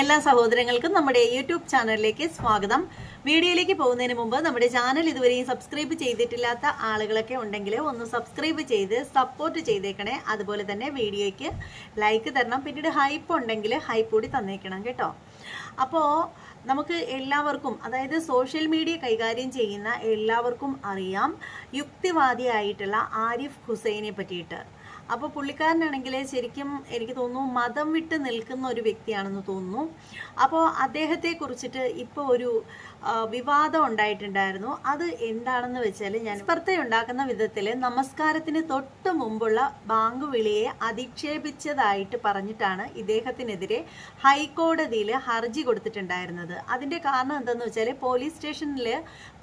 എല്ലാ സഹോദരങ്ങൾക്കും നമ്മുടെ യൂട്യൂബ് ചാനലിലേക്ക് സ്വാഗതം. വീഡിയോയിലേക്ക് പോകുന്നതിന് മുമ്പ് നമ്മുടെ ചാനൽ ഇതുവരെയും സബ്സ്ക്രൈബ് ചെയ്തിട്ടില്ലാത്ത ആളുകളൊക്കെ ഉണ്ടെങ്കിൽ ഒന്ന് സബ്സ്ക്രൈബ് ചെയ്ത് സപ്പോർട്ട് ചെയ്തേക്കണേ. അതുപോലെ തന്നെ വീഡിയോയ്ക്ക് ലൈക്ക് തരണം. പിന്നീട് ഹൈപ്പ് ഉണ്ടെങ്കിൽ ഹൈപ്പ് കൂടി തന്നേക്കണം കേട്ടോ. അപ്പോൾ നമുക്ക് എല്ലാവർക്കും അതായത് സോഷ്യൽ മീഡിയ കൈകാര്യം ചെയ്യുന്ന എല്ലാവർക്കും അറിയാം യുക്തിവാദിയായിട്ടുള്ള ആരിഫ് ഹുസൈനെ പറ്റിയിട്ട്. അപ്പോൾ പുള്ളിക്കാരനാണെങ്കിൽ ശരിക്കും എനിക്ക് തോന്നുന്നു മതം വിട്ട് നിൽക്കുന്ന ഒരു വ്യക്തിയാണെന്ന് തോന്നുന്നു. അപ്പോൾ അദ്ദേഹത്തെ കുറിച്ചിട്ട് ഇപ്പോൾ ഒരു വിവാദം ഉണ്ടായിട്ടുണ്ടായിരുന്നു. അത് എന്താണെന്ന് വെച്ചാൽ ഞാൻ സ്പർദ്ധ ഉണ്ടാക്കുന്ന വിധത്തിൽ നമസ്കാരത്തിന് തൊട്ട് മുമ്പുള്ള ബാങ്ക് വിളിയെ അധിക്ഷേപിച്ചതായിട്ട് പറഞ്ഞിട്ടാണ് ഇദ്ദേഹത്തിനെതിരെ ഹൈക്കോടതിയിൽ ഹർജി കൊടുത്തിട്ടുണ്ടായിരുന്നത്. അതിന്റെ കാരണം എന്തെന്ന് വെച്ചാൽ പോലീസ് സ്റ്റേഷനിൽ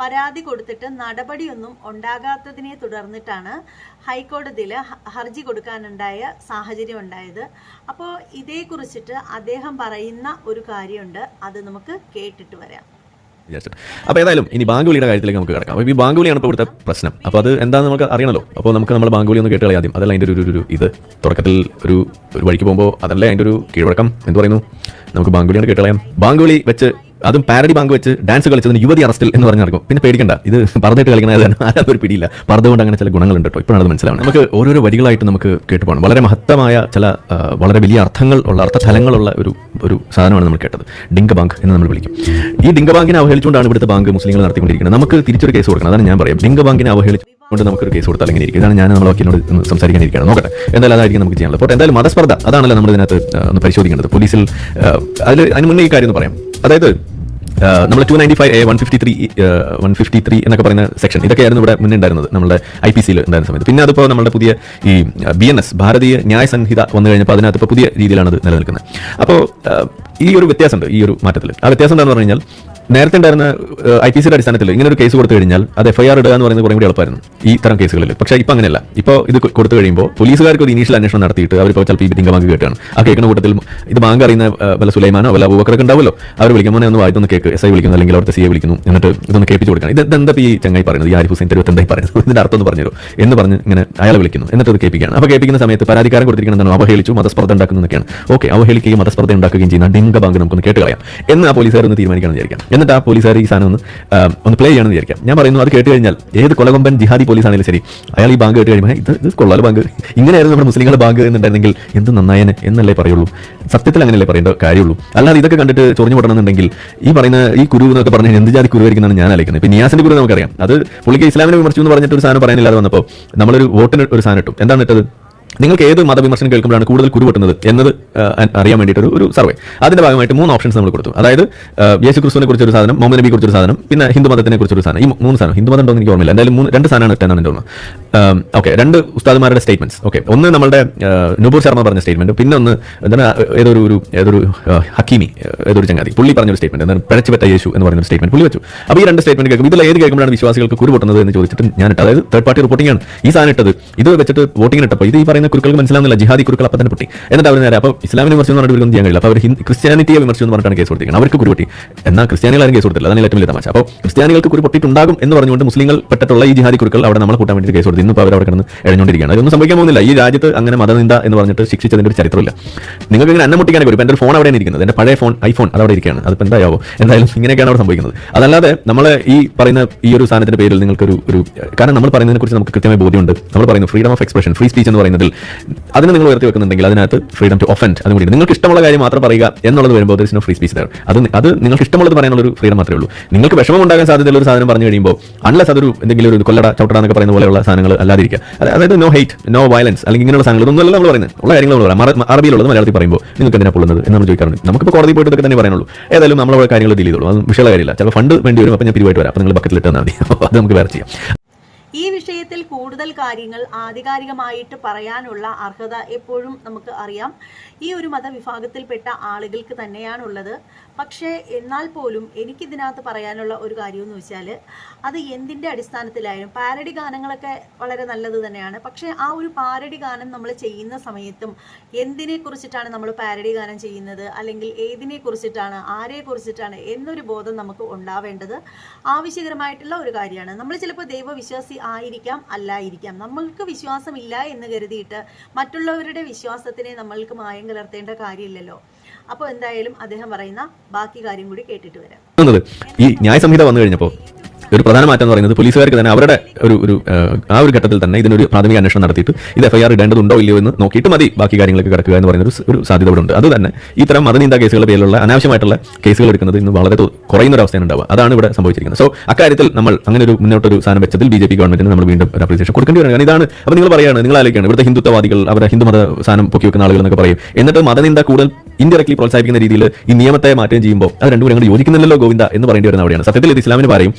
പരാതി കൊടുത്തിട്ട് നടപടിയൊന്നും ഉണ്ടാകാത്തതിനെ തുടർന്നിട്ടാണ് ഹൈക്കോടതിയിൽ ഹർജി കൊടുക്കാനുണ്ടായ സാഹചര്യം ഉണ്ടായത്. അപ്പോൾ ഇതേക്കുറിച്ചിട്ട് അദ്ദേഹം പറയുന്ന ഒരു കാര്യമുണ്ട്. അത് നമുക്ക് കേട്ടിട്ട് വരാം. വിചാരിച്ചിട്ട്. അപ്പോൾ ഏതായാലും ഇനി ബാങ്കുവിളിയുടെ കാര്യത്തിലേക്ക് നമുക്ക് കിടക്കാം. അപ്പോൾ ഈ ബാങ്കുവിളിയാണ് ഇപ്പോൾ ഇവിടുത്തെ പ്രശ്നം. അപ്പോൾ അത് എന്താണെന്ന് നമുക്ക് അറിയണമല്ലോ അപ്പോൾ നമുക്ക് നമ്മൾ ബാങ്കുവിളി ഒന്ന് കേട്ട് കളയാം ആദ്യം. അതല്ല അതിന്റെ ഒരു ഒരു- ഇത്. തുടക്കത്തിൽ ഒരു ഒരു വഴിക്ക് പോകുമ്പോൾ അതല്ലേ അതിന്റെ ഒരു കീഴ്വഴക്കം. എന്ന് പറയുന്നു? നമുക്ക് ബാങ്കുവിളിയാണ് കേട്ടുകളയാം. ബാങ്കുവിളി വെച്ച് അതും പാരഡി ബാങ്ക് വെച്ച് ഡാൻസ് കളിച്ചതിന് യുവതി അറസ്റ്റിൽ എന്ന് പറഞ്ഞു നടക്കും. പിന്നെ പേടിക്കണ്ട ഇത് പറഞ്ഞിട്ട് കളിക്കുന്നത് ആരും ഒരു പിടിയില്ല. പറഞ്ഞുകൊണ്ട് അങ്ങനെ ചില ഗുണങ്ങളുണ്ട് കേട്ടോ ഇപ്പോഴാണ് അത് മനസ്സിലാവുന്നത് നമുക്ക് ഓരോരോ വരികളായിട്ട് നമുക്ക് കേട്ടു പോകണം. വളരെ മഹത്തമായ ചില വളരെ വലിയ അർത്ഥങ്ങൾ ഉള്ള അർത്ഥതലങ്ങളുള്ള ഒരു ഒരു സാധനമാണ് നമ്മൾ കേട്ടത്. ഡിങ്ക ബാങ്ക് എന്ന് നമ്മൾ വിളിക്കും. ഈ ഡിങ്ക ബാങ്കിനെ അവഹേളിച്ചുകൊണ്ടാണ് ഇവിടുത്തെ ബാങ്ക് മുസ്ലിങ്ങൾ നടത്തിക്കൊണ്ടിരിക്കുന്നത്. നമുക്ക് തിരിച്ചൊരു കേസ് കൊടുക്കണം. അതാണ് ഞാൻ പറയാം. ഡിങ്ക ബാങ്കിനെ അവഹേളിച്ചു കൊണ്ട് നമുക്കൊരു കേസ് കൊടുത്താൽ എങ്ങനെ ഇരിക്കും? ഇതാണ് ഞാൻ നമ്മൾ വക്കീലിനോട് സംസാരിക്കാനിരിക്കുകയാണ്. നോക്കട്ടെ. എന്തായാലും അതായിരിക്കും നമുക്ക് ചെയ്യാനുള്ളത്. അപ്പോൾ എന്തായാലും മതസ്പർദ്ധ. അതാണല്ലോ നമ്മൾ ഇതിനകത്ത് ഒന്ന് പരിശോധിക്കേണ്ടത്. പോലീസിൽ അതിൽ അതിന് മുന്നേ ഈ കാര്യം ഒന്ന് പറയാം. അതായത് നമ്മൾ two ninety five A one fifty three one fifty three എന്നൊക്കെ പറയുന്ന സെക്ഷൻ ഇതൊക്കെയായിരുന്നു ഇവിടെ മുന്നേ ഉണ്ടായിരുന്നത്. നമ്മുടെ ഐ പി സിയിൽ ഉണ്ടായിരുന്ന സമയത്ത്. പിന്നെ അതിപ്പോൾ നമ്മുടെ പുതിയ ഈ ബി എൻ എസ് ഭാരതീയ ന്യായ സംഹിത വന്നു കഴിഞ്ഞപ്പോൾ അതിനകത്ത് ഇപ്പോൾ പുതിയ രീതിയിലാണ് അത് നിലനിൽക്കുന്നത്. അപ്പോൾ ഈ ഒരു വ്യത്യാസമുണ്ട് ഈ ഒരു മാറ്റത്തിൽ ആ വ്യത്യാസം എന്താണെന്ന് പറഞ്ഞു കഴിഞ്ഞാൽ നേരത്തെ ഉണ്ടായിരുന്ന ഐ പി സിയുടെ അടിസ്ഥാനത്തിൽ ഇങ്ങനെ ഒരു കേസ് കൊടുത്തു കഴിഞ്ഞാൽ അത് എഫ്ഐആർ ഇടുക എന്ന് പറയുന്നത് കുറേ കൂടി എളുപ്പമായിരുന്നു ഈ തരം കേസുകളിൽ പക്ഷേ ഇപ്പം അങ്ങനെയല്ല. ഇപ്പോൾ ഇത് കൊടുത്തു കഴിയുമ്പോൾ പോലീസുകാർക്ക് ഒരു ഇനീഷ്യൽ അന്വേഷണം നടത്തിയിട്ട് അവരിപ്പോൾ ചിലപ്പോൾ ഈ തിങ്ക ബാങ്ക് കേട്ടാണ്. ആ കേൾക്കുന്ന കൂട്ടത്തിൽ ഇത് ബാങ്ക് അറിയുന്ന വല്ല സുലൈമാനോ വല്ല അബൂബക്കറൊക്കെ ഉണ്ടാവുമല്ലോ. അവർ വിളിക്കുമ്പോൾ ഒന്ന് വായിത്തൊന്ന് കേക്ക്. എസ് ഐ വിളിക്കുന്നു അല്ലെങ്കിൽ അവിടുത്തെ സി എ വിളിക്കുന്നു. എന്നിട്ട് ഇതൊന്ന് കേൾപ്പിച്ച് കൊടുക്കണം ഇത് എന്താ ഈ ചങ്ങായി പറയുന്നത്? ഈ ആരിഫ് ഹുസൈൻ തെരുവത്ത് എന്തായി പറയുന്നത്? ഇതിന്റെ അർത്ഥം ഒന്ന് പറഞ്ഞു എന്ന് പറഞ്ഞ് ഇങ്ങനെ അയാളെ വിളിക്കുന്നു. എന്നിട്ട് അത് കേൾപ്പിക്കുകയാണ്. അപ്പോൾ കേൾപ്പിക്കുന്ന സമയത്ത് പരാതിക്കാരൻ കൊടുത്തിരിക്കണം എന്താണ്? അവഹേളിച്ചു മതസ്പർദ്ധ ഉണ്ടാക്കുന്നതൊക്കെയാണ് ഓക്കെ അവഹേളിക്കുകയും മതസ്പർദ്ധ ഉണ്ടാക്കുകയും ചെയ്യുന്ന ഡിങ്ക ബാങ്ക് നമുക്കൊന്ന് കേട്ട് കളയാം. എന്ന് ആ പോലീസുകാർ ഒന്ന് തീരുമാനിക്കണം വിചാരിക്കാം. എന്നിട്ട് ആ പോലീസുകാർ ഈ സാധനം ഒന്ന് ഒന്ന് പ്ലേ ചെയ്യണമെന്ന് വിചാരിക്കാം. ഞാൻ പറയുന്നു അത് കേട്ട് കഴിഞ്ഞാൽ ഏത് കൊലകൊമ്പൻ ജിഹാദി പോലീസ് ആണെങ്കിലും ശരി അയാൾ ഈ ബാങ്ക് കേട്ട് കഴിയുമ്പോൾ ഇത് ഇത് കൊള്ളാല ബാങ്ക്. ഇങ്ങനെയായിരുന്നു നമ്മുടെ മുസ്ലിങ്ങളുടെ ബാങ്ക് എന്നുണ്ടായിരുന്നെങ്കിൽ എന്ത് നന്നായനെ എന്നല്ലേ പറയുള്ളൂ. സത്യത്തിൽ അങ്ങനെയല്ലേ പറയേണ്ട കാര്യമുള്ളൂ. അല്ലാതെ ഇതൊക്കെ കണ്ടിട്ട് ചൊറിഞ്ഞു പൊട്ടണമെന്നുണ്ടെങ്കിൽ ഈ പറയുന്ന ഈ കുരു എന്നൊക്കെ പറഞ്ഞാൽ എന്ത് ജാതി കുരുവായിരിക്കുന്നതാണ് ഞാൻ അലക്കുന്നത് ഇപ്പം നിയാസിന്റെ കുരു നമുക്കറിയാം. അത് പുള്ളിക്ക് ഇസ്ലാമിനെ വിമർശിച്ചു എന്ന് പറഞ്ഞിട്ട് ഒരു സാധനം പറയാനില്ലാതെ വന്നപ്പോൾ നമ്മളൊരു വോട്ടിന് ഒരു സാധനം ഇട്ടു. എന്താണ് ഇട്ടത്? നിങ്ങൾക്ക് ഏത് മതവിമർശനം കേൾക്കുമ്പോഴാണ് കൂടുതൽ കുരുവെട്ടുന്നത് എന്നത് അറിയാൻ വേണ്ടിയിട്ട് ഒരു സർവേ. അതിന്റെ ഭാഗമായിട്ട് മൂന്ന് ഓപ്ഷൻസ് നമ്മൾ കൊടുത്തു. അതായത് യേശു ക്രിസ്തുവിനെ കുറിച്ചൊരു സാധനം മുഹമ്മദ് കുറിച്ചൊരു സാധനം പിന്നെ ഹിന്ദു മതത്തിനെ കുറിച്ചൊരു സാധനം. ഈ മൂന്ന് സാധനം. ഹിന്ദു മതം ഉണ്ടോ എന്ന് എനിക്ക് ഓർമ്മയില്ല. എന്തായാലും മൂന്ന് രണ്ട് സാധനമാണ് ഇട്ടാണ് എന്റെ തോന്നുന്നത് ഓക്കെ രണ്ട് ഉസ്താദുമാരുടെ സ്റ്റേറ്റ്മെന്റ്സ് ഓക്കെ ഒന്ന് നമ്മുടെ ആ, നുപൂർ ശർമ്മ പറഞ്ഞ സ്റ്റേറ്റ്മെന്റ് പിന്നെ ഒന്ന് എന്താണ് ഏതൊരു ഒരു ഏതൊരു ഹക്കീമി ഏതൊരു ചങ്ങാതി പുള്ളി പറഞ്ഞ ഒരു സ്റ്റേറ്റ്മെന്റ് എന്താണ് പിഴച്ചു പറ്റ യേശു എന്ന് പറയുന്ന സ്റ്റേറ്റ്മെന്റ് പുള്ളി വെച്ചു. അപ്പോൾ ഈ രണ്ട് സ്റ്റേറ്റ്മെന്റ് കേൾക്കും ഇതിൽ ഏത് കേൾക്കുമ്പോഴാണ് വിശ്വാസികൾക്ക് കുരു പൊട്ടുന്നത് എന്ന് ചോദിച്ചിട്ട് ഞാൻ ഇട്ടത് അതായത് തേർഡ് പാർട്ടി റിപ്പോർട്ടിംഗ് ആണ്. ഈ സാധനം ഇട്ടത് ഇത് വെച്ചിട്ട് വോട്ടിംഗ് ഇട്ടപ്പോൾ ഇത് ഈ പറയുന്ന കുരുക്കൾക്ക് മനസ്സിലാവുന്നില്ല ജിഹാദി കുരുക്കൾ അപ്പം തന്നെ പൊട്ടി. എന്നിട്ട് അവർ നേരെ അപ്പോൾ ഇസ്ലാമിനെ വിമർശനം എന്ന് പറഞ്ഞിട്ട് ചെയ്യാൻ കഴിയില്ല അപ്പോൾ അവർ ക്രിസ്ത്യാനിറ്റിയെ വിമർശനം എന്ന് പറഞ്ഞിട്ടാണ് കേസ് കൊടുത്തിരിക്കുന്നത്. അവർക്ക് കുരു പൊട്ടി. എന്നാൽ ക്രിസ്ത്യാനികളാരും കേസ് കൊടുത്തില്ല അതാണ് ഏറ്റവും വലിയ തമാശ. അപ്പോൾ ക്രിസ്ത്യാനികൾക്ക് കുരുപൊട്ടിട്ടുണ്ടാകും എന്ന് പറഞ്ഞുകൊണ്ട് മുസ്ലിങ്ങൾ പെട്ടിട്ടുള്ള ഈ ജിഹാദി കുരുക്കൾ അവിടെ നമ്മളെ കൂട്ടാൻ വേണ്ടി കേസ് കൊടുത്തു ഇന്നിപ്പോൾ അവർ അവിടെ കിടന്ന് എഴഞ്ഞുകൊണ്ടിരിക്കുകയാണ്. അതൊന്നും സംഭവിക്കാൻ പോകുന്നില്ല. ഈ രാജ്യത്ത് അങ്ങനെ മതനിന്ദ എന്ന് പറഞ്ഞിട്ട് ശിക്ഷിച്ചതിന്റെ ഒരു ചരിത്രമില്ല. നിങ്ങൾക്ക് ഇങ്ങനെ അന്നം മുട്ടിക്കാനൊക്കെ വരും. എന്റെ ഒരു ഫോൺ അവിടെയാണ് ഇരിക്കുന്നത്. എന്റെ പഴയ ഫോൺ ഐഫോൺ അത് അവിടെ ഇരിക്കുകയാണ്. അതിപ്പോൾ എന്തായാവോ? എന്തായാലും ഇങ്ങനെയൊക്കെയാണ് അവിടെ സംഭവിക്കുന്നത്. അതല്ലാതെ നമ്മൾ ഈ പറയുന്ന ഈ ഒരു സാധനത്തിന്റെ പേരിൽ നിങ്ങൾക്കൊരു ഒരു കാരണം നമ്മൾ പറയുന്നതിനെ കുറിച്ച് നമുക്ക് കൃത്യമായ ബോധ്യമുണ്ട്. നമ്മൾ പറയുന്നു freedom of expression free speech എന്ന് പറയുന്നതിൽ. അതിന് നിങ്ങൾ ഉയർത്തി വെക്കുന്നുണ്ടെങ്കിൽ അതിനകത്ത് ഫ്രീഡം ടു ഒഫൻഡ് അതും കൂടി നിങ്ങൾക്ക് ഇഷ്ടമുള്ള കാര്യം മാത്രം പറയുക എന്നുള്ളത് വരുമ്പോൾ നോ ഫ്രീ സ്പീച്ച് തരും അത് അത് നിങ്ങൾക്ക് ഇഷ്ടമുള്ളത് പറയാനുള്ള ഒരു ഫ്രീഡം മാത്രമേ ഉള്ളൂ. നിങ്ങൾക്ക് വിഷമം ഉണ്ടാകാൻ സാധ്യതയുള്ള ഒരു സാധനം പറഞ്ഞു കഴിയുമ്പോൾ അൺലസ് അതൊരു എന്തെങ്കിലും ഒരു കൊല്ലട ചവിട്ടട എന്നൊക്കെ പറയുന്ന പോലെയുള്ള സാധനങ്ങൾ അല്ലാതിരിക്കുക. അത് അതായത് നോ ഹെയ്റ്റ് നോ വയലൻസ് അല്ലെങ്കിൽ ഇങ്ങനെയുള്ള സാധനങ്ങൾ ഇതൊന്നുമല്ല നമ്മൾ പറയുന്നത്. ഉള്ള കാര്യങ്ങൾ നമ്മൾ പറയാം അറബിയിലുള്ളത് മലയാളത്തിൽ പറയുമ്പോൾ നിങ്ങൾക്ക് എന്തിനാ പൊള്ളുന്നത് എന്ന് നമ്മൾ ചോദിക്കാറുണ്ട്. നമുക്കിപ്പോൾ കോടതി പോയിട്ട് ഇതൊക്കെ തന്നെ പറയാനുള്ളൂ. ഏതായാലും നമ്മളെ കാര്യങ്ങൾ ഡീൽ ചെയ്തോളൂ. അത് വിഷയമുള്ള കാര്യമില്ല. ചിലപ്പോൾ ഫണ്ട് വേണ്ടി വരും അപ്പോൾ ഞാൻ പിരിവായിട്ട് വരാം. അപ്പോൾ നിങ്ങൾ ബക്കറ്റിൽ ഇട്ടാൽ മതി. അത് നമുക്ക് വേറെ ചെയ്യാം. ഈ വിഷയത്തിൽ കൂടുതൽ കാര്യങ്ങൾ ആധികാരികമായിട്ട് പറയാനുള്ള അർഹത എപ്പോഴും നമുക്ക് അറിയാം. ഈ ഒരു മതവിഭാഗത്തിൽപ്പെട്ട ആളുകൾക്ക് തന്നെയാണുള്ളത്. പക്ഷേ എന്നാൽ പോലും എനിക്കിതിനകത്ത് പറയാനുള്ള ഒരു കാര്യമെന്ന് വെച്ചാൽ അത് എന്തിന്റെ അടിസ്ഥാനത്തിലായാലും പാരഡി ഗാനങ്ങളൊക്കെ വളരെ നല്ലത് തന്നെയാണ്. പക്ഷേ ആ ഒരു പാരഡി ഗാനം നമ്മൾ ചെയ്യുന്ന സമയത്തും എന്തിനെ കുറിച്ചിട്ടാണ് നമ്മൾ പാരഡി ഗാനം ചെയ്യുന്നത്? അല്ലെങ്കിൽ ഏതിനെ കുറിച്ചിട്ടാണ് ആരെ കുറിച്ചിട്ടാണ് എന്നൊരു ബോധം നമുക്ക് ഉണ്ടാവേണ്ടത് ആവശ്യകരമായിട്ടുള്ള ഒരു കാര്യമാണ്. നമ്മൾ ചിലപ്പോൾ ദൈവവിശ്വാസി ആയിരിക്കാം അല്ലായിരിക്കാം. നമ്മൾക്ക് വിശ്വാസമില്ല എന്ന് കരുതിയിട്ട് മറ്റുള്ളവരുടെ വിശ്വാസത്തിനെ നമ്മൾക്ക് മായം കലർത്തേണ്ട കാര്യമില്ലല്ലോ. അപ്പോൾ എന്തായാലും അദ്ദേഹം പറയുന്ന ബാക്കി കാര്യം കൂടി കേട്ടിട്ട് വരാം. ഈ ന്യായ സംഹിത വന്നു കഴിഞ്ഞപ്പോൾ ഒരു പ്രധാന മാറ്റം എന്ന് പറയുന്നത് പോലീസുകാർക്ക് തന്നെ അവരുടെ ഒരു ഒരു ആ, ഒരു ഘട്ടത്തിൽ തന്നെ ഇതിനൊരു പ്രാഥമിക അന്വേഷണം നടത്തിയിട്ട് ഇത് എഫ്ഐആർ ഇടേണ്ടതുണ്ടോ ഇല്ലയോ എന്ന് നോക്കിയിട്ട് മതി. ബാക്കി കാര്യങ്ങളൊക്കെ കിടക്കുക എന്ന് പറയുന്ന ഒരു സാധ്യത ഇവിടെ ഉണ്ട് അത് തന്നെ ഇത്തരം മതനിന്ദ കേസുകളുടെ പേരിലുള്ള അനാവശ്യമായിട്ടുള്ള കേസുകൾ എടുക്കുന്നത് ഇന്ന് വളരെ കുറയുന്ന ഒരു അവസ്ഥയാണ് ഉണ്ടാവുക. അതാണ് ഇവിടെ സംഭവിച്ചിരിക്കുന്നത്. സോ അക്കാര്യത്തിൽ നമ്മൾ അങ്ങനെ ഒരു മുന്നോട്ടൊരു സാധനം വെച്ചതിൽ ബി ജെ പി ഗവൺമെന്റിന് നമ്മൾ വീണ്ടും ഒരു അപ്രീസിയേഷൻ കൊടുക്കേണ്ടി വരും കാരണം ഇതാണ് അപ്പോൾ നിങ്ങൾ പറയുകയാണ് നിങ്ങൾ ആലോചിക്കുകയാണ് ഇവിടുത്തെ ഹിന്ദുത്വവാദികൾ അവരുടെ ഹിന്ദുമത സാധനം പൊക്കി വെക്കുന്ന ആളുകൾ എന്നൊക്കെ പറയും. എന്നിട്ട് മതനിന്ദ കൂടുതൽ ഇൻഡയറക്ട്ലി പ്രോത്സാഹിപ്പിക്കുന്ന രീതിയിൽ ഈ നിയമത്തെ മാറ്റം ചെയ്യുമ്പോൾ അത് രണ്ടുപേരും കൂടി യോജിക്കുന്നില്ലല്ലോ ഗോവിന്ദ എന്ന് പറയേണ്ടി വരുന്ന അവിടെയാണ്. സത്യത്തിൽ ഇത് ഇസ്ലാമിന് പറയും